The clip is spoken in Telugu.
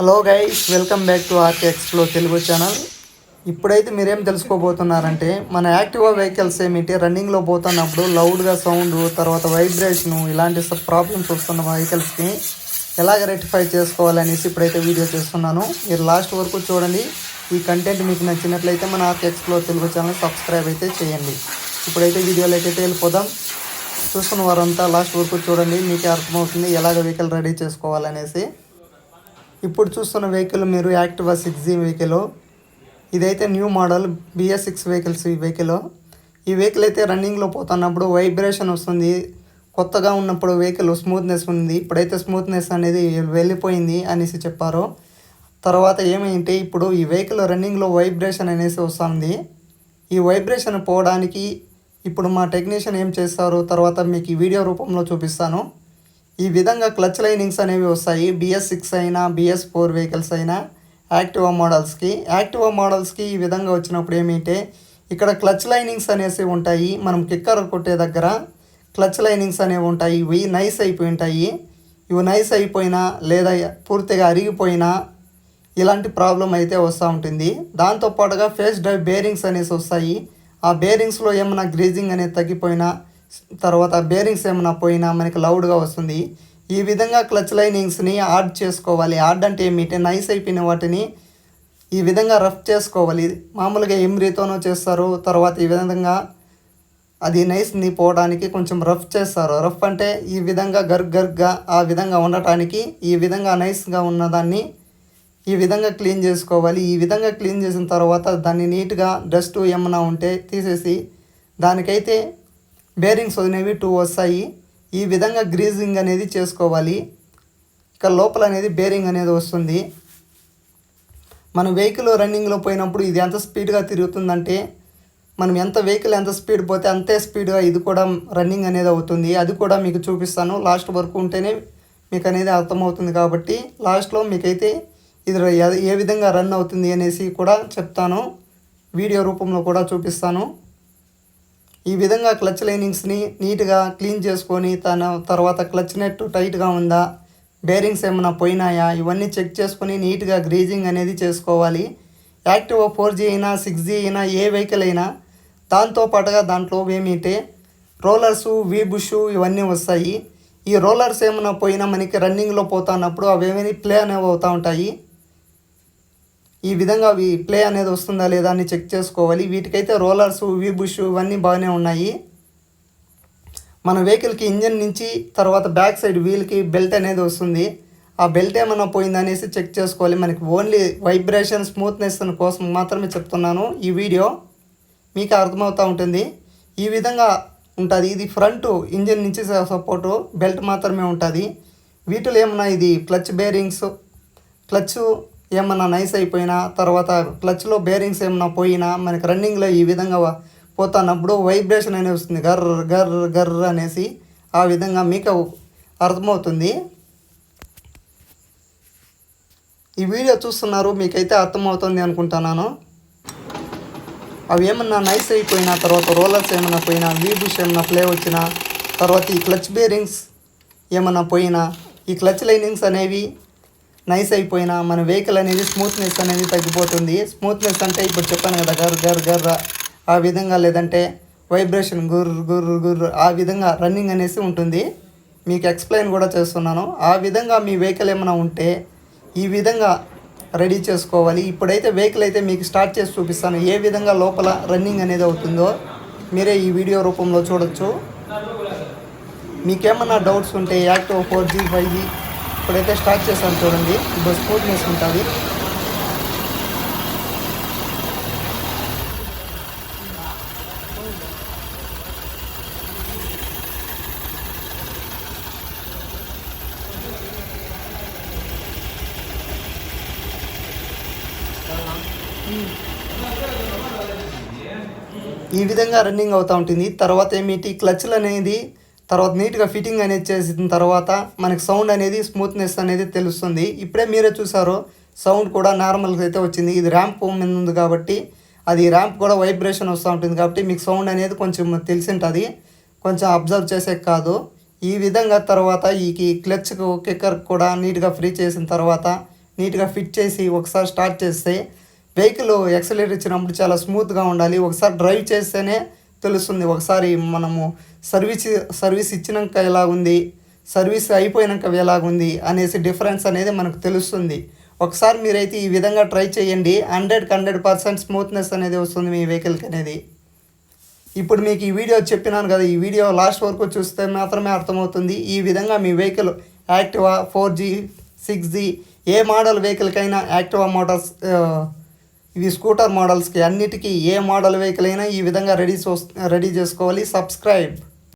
Hello guys welcome back to RK explo Telugu channel. ఇప్పుడైతే మీరేం తెలుసుకోబోతున్నారంటే మన యాక్టివా వెహికల్స్ ఏమిటి రన్నింగ్లో పోతున్నప్పుడు లౌడ్గా సౌండ్ తర్వాత వైబ్రేషను ఇలాంటి ప్రాబ్లమ్స్ వస్తున్న వెహికల్స్కి ఎలాగ రెక్టిఫై చేసుకోవాలనేసి ఇప్పుడైతే వీడియో చేస్తున్నాను. మీరు లాస్ట్ వరకు చూడండి. ఈ కంటెంట్ మీకు నచ్చినట్లయితే మన RK Explo Telugu channel subscribe అయితే చేయండి. ఇప్పుడైతే వీడియోలోకైతే అయితే వెళ్ళిపోదాం చూస్తున్న వారంతా లాస్ట్ వరకు చూడండి మీకే అర్థమవుతుంది ఎలాగ వెహికల్ రెడీ చేసుకోవాలనేసి. ఇప్పుడు చూస్తున్న వెహికల్ మీరు యాక్టివా సిక్స్ జీ వెహికల్ ఇదైతే new model BS six vehicles ఈ వెహికల్ ఈ వెహికల్ అయితే రన్నింగ్లో పోతున్నప్పుడు వైబ్రేషన్ వస్తుంది కొత్తగా ఉన్నప్పుడు వెహికల్ స్మూత్నెస్ ఉంది ఇప్పుడైతే స్మూత్నెస్ అనేది వెళ్ళిపోయింది అనేసి చెప్పారు. తర్వాత ఏమైంటే ఇప్పుడు ఈ వెహికల్ రన్నింగ్లో వైబ్రేషన్ అనేసి వస్తుంది. ఈ వైబ్రేషన్ పోవడానికి ఇప్పుడు మా టెక్నీషియన్ ఏం చేస్తారు తర్వాత మీకు ఈ వీడియో రూపంలో చూపిస్తాను. ఈ విధంగా క్లచ్ లైనింగ్స్ అనేవి వస్తాయి. బిఎస్ సిక్స్ అయినా బిఎస్ ఫోర్ వెహికల్స్ అయినా యాక్టివా మోడల్స్కి. యాక్టివా మోడల్స్కి ఈ విధంగా వచ్చినప్పుడు ఏమిటంటే ఇక్కడ క్లచ్ లైనింగ్స్ అనేసి ఉంటాయి. మనం కిక్కర్ కొట్టే దగ్గర క్లచ్ లైనింగ్స్ అనేవి ఉంటాయి. ఇవి నైస్ అయిపోయి ఉంటాయి ఇవి నైస్ అయిపోయినా లేదా పూర్తిగా అరిగిపోయినా ఇలాంటి ప్రాబ్లం అయితే వస్తూ ఉంటుంది. దాంతోపాటుగా ఫేస్ డ్రైవ్ బేరింగ్స్ అనేసి వస్తాయి. ఆ బేరింగ్స్లో ఏమైనా గ్రీజింగ్ అనేది తగ్గిపోయినా తర్వాత బేరింగ్స్ ఏమైనా పోయినా మనకి లౌడ్గా వస్తుంది. ఈ విధంగా క్లచ్ లైనింగ్స్ని ఆడ్ చేసుకోవాలి. ఆడ్ అంటే ఏమిటి? నైస్ అయిపోయిన వాటిని ఈ విధంగా రఫ్ చేసుకోవాలి. మామూలుగా ఎమ్రీతోనో చేస్తారు. తర్వాత ఈ విధంగా అది నైస్ని పోవడానికి కొంచెం రఫ్ చేస్తారు. రఫ్ అంటే ఈ విధంగా గర్గ్ గర్గ్గా ఆ విధంగా ఉండటానికి ఈ విధంగా నైస్గా ఉన్నదాన్ని ఈ విధంగా క్లీన్ చేసుకోవాలి. ఈ విధంగా క్లీన్ చేసిన తర్వాత దాన్ని నీట్గా డస్ట్ ఏమైనా ఉంటే తీసేసి దానికైతే బేరింగ్స్ అనేవి టూ వస్తాయి. ఈ విధంగా గ్రీజింగ్ అనేది చేసుకోవాలి. ఇక లోపల అనేది బేరింగ్ అనేది వస్తుంది. మన వెహికల్ రన్నింగ్లో పోయినప్పుడు ఇది ఎంత స్పీడ్గా తిరుగుతుందంటే మనం ఎంత వెహికల్ ఎంత స్పీడ్ పోతే అంతే స్పీడ్గా ఇది కూడా రన్నింగ్ అనేది అవుతుంది. అది కూడా మీకు చూపిస్తాను. లాస్ట్ వరకు ఉంటేనే మీకు అనేది అర్థమవుతుంది కాబట్టి లాస్ట్లో మీకైతే ఇది ఏ విధంగా రన్ అవుతుంది అనేసి కూడా చెప్తాను. వీడియో రూపంలో కూడా చూపిస్తాను. ఈ విధంగా క్లచ్ లైనింగ్స్ని నీట్గా క్లీన్ చేసుకొని తన తర్వాత క్లచ్ నెట్ టైట్గా ఉందా బేరింగ్స్ ఏమైనా పోయినాయా ఇవన్నీ చెక్ చేసుకొని నీట్గా గ్రీజింగ్ అనేది చేసుకోవాలి. యాక్టివ్ ఫోర్ జీ అయినా సిక్స్ జీ అయినా ఏ వెహికల్ అయినా దాంతో పాటుగా దాంట్లో ఏమిటే రోలర్స్ వీబుష్ ఇవన్నీ వస్తాయి. ఈ రోలర్స్ ఏమైనా పోయినా మనకి రన్నింగ్లో పోతున్నప్పుడు అవి ఏమైనా ప్లే అనేవి అవుతూ ఉంటాయి. ఈ విధంగా అవి ప్లే అనేది వస్తుందా లేదా అని చెక్ చేసుకోవాలి. వీటికైతే రోలర్స్ వీ బుష్ ఇవన్నీ బాగానే ఉన్నాయి. మన వెహికల్కి ఇంజన్ నుంచి తర్వాత బ్యాక్ సైడ్ వీల్కి బెల్ట్ అనేది వస్తుంది. ఆ బెల్ట్ ఏమైనా పోయిందనేసి చెక్ చేసుకోవాలి. మనకి ఓన్లీ వైబ్రేషన్ స్మూత్నెస్ కోసం మాత్రమే చెప్తున్నాను ఈ వీడియో. మీకు అర్థమవుతూ ఉంటుంది. ఈ విధంగా ఉంటుంది. ఇది ఫ్రంట్ ఇంజన్ నుంచి సపోర్టు బెల్ట్ మాత్రమే ఉంటుంది. వీటిలో ఏమన్నా ఇది క్లచ్ బేరింగ్స్ క్లచ్ ఏమన్నా నైస్ అయిపోయినా తర్వాత క్లచ్లో బేరింగ్స్ ఏమన్నా పోయినా మనకి రన్నింగ్లో ఈ విధంగా పోతానప్పుడు పోతున్నప్పుడు వైబ్రేషన్ అనేది వస్తుంది. గర్ర గర్ర గర్ర అనేసి ఆ విధంగా మీకు అర్థమవుతుంది. ఈ వీడియో చూస్తున్నారు మీకైతే అర్థమవుతుంది అనుకుంటున్నాను. అవి ఏమన్నా నైస్ అయిపోయినా తర్వాత రోలర్స్ ఏమైనా పోయినా వీబుష్ ఏమైనా ప్లే వచ్చినా తర్వాత ఈ క్లచ్ బేరింగ్స్ ఏమైనా పోయినా ఈ క్లచ్ లైనింగ్స్ అనేవి నైస్ అయిపోయినా మన వెహికల్ అనేది స్మూత్నెస్ అనేది తగ్గిపోతుంది. స్మూత్నెస్ అంటే ఇప్పుడు చెప్పాను కదా గర్ గర్ గర్ ఆ విధంగా లేదంటే వైబ్రేషన్ గుర్ గుర్ గుర్. ఆ విధంగా రన్నింగ్ అనేసి ఉంటుంది. మీకు ఎక్స్ప్లెయిన్ కూడా చేస్తున్నాను. ఆ విధంగా మీ వెహికల్ ఏమైనా ఉంటే ఈ విధంగా రెడీ చేసుకోవాలి. ఇప్పుడైతే వెహికల్ అయితే మీకు స్టార్ట్ చేసి చూపిస్తాను. ఏ విధంగా లోపల రన్నింగ్ అనేది అవుతుందో మీరే ఈ వీడియో రూపంలో చూడొచ్చు. మీకేమన్నా డౌట్స్ ఉంటే active four G five G ఇప్పుడైతే స్టార్ట్ చేశాను చూడండి. ఇప్పుడు స్మూత్నెస్ ఉంటుంది ఈ విధంగా రన్నింగ్ అవుతూ ఉంటుంది. తర్వాత ఏమిటి? క్లచ్లు అనేది తర్వాత నీట్గా ఫిట్టింగ్ అనేది చేసిన తర్వాత మనకి సౌండ్ అనేది స్మూత్నెస్ అనేది తెలుస్తుంది. ఇప్పుడే మీరే చూసారు సౌండ్ కూడా నార్మల్గా అయితే వచ్చింది. ఇది ర్యాంప్ మీద ఉంది కాబట్టి అది ర్యాంప్ కూడా వైబ్రేషన్ వస్తూ ఉంటుంది కాబట్టి మీకు సౌండ్ అనేది కొంచెం తెలిసి ఉంటుంది కొంచెం అబ్జర్వ్ చేసే కాదు. ఈ విధంగా తర్వాత ఈ క్లచ్ కిక్కర్ కూడా నీట్గా ఫ్రీ చేసిన తర్వాత నీట్గా ఫిట్ చేసి ఒకసారి స్టార్ట్ చేస్తే వెహికల్ ఎక్సలేటర్ ఇచ్చినప్పుడు చాలా స్మూత్గా ఉండాలి. ఒకసారి డ్రైవ్ చేస్తేనే తెలుస్తుంది. ఒకసారి మనము సర్వీస్ సర్వీస్ ఇచ్చినాక ఎలా ఉంది సర్వీస్ అయిపోయినాక ఎలాగుంది? అనేసి డిఫరెన్స్ అనేది మనకు తెలుస్తుంది. ఒకసారి మీరైతే ఈ విధంగా ట్రై చేయండి. హండ్రెడ్కి హండ్రెడ్ పర్సెంట్ స్మూత్నెస్ అనేది వస్తుంది మీ వెహికల్కి అనేది. ఇప్పుడు మీకు ఈ వీడియో చెప్పినాను కదా ఈ వీడియో లాస్ట్ వరకు చూస్తే మాత్రమే అర్థమవుతుంది. ఈ విధంగా మీ vehicle Activa four G six G ఏ మోడల్ వెహికల్కైనా యాక్టివా మోటార్స్ ఇవి స్కూటర్ మోడల్స్కి అన్నిటికీ ఏ మోడల్ వెహికల్ అయినా ఈ విధంగా రెడీ రెడీ చేసుకోవాలి. సబ్స్క్రైబ్.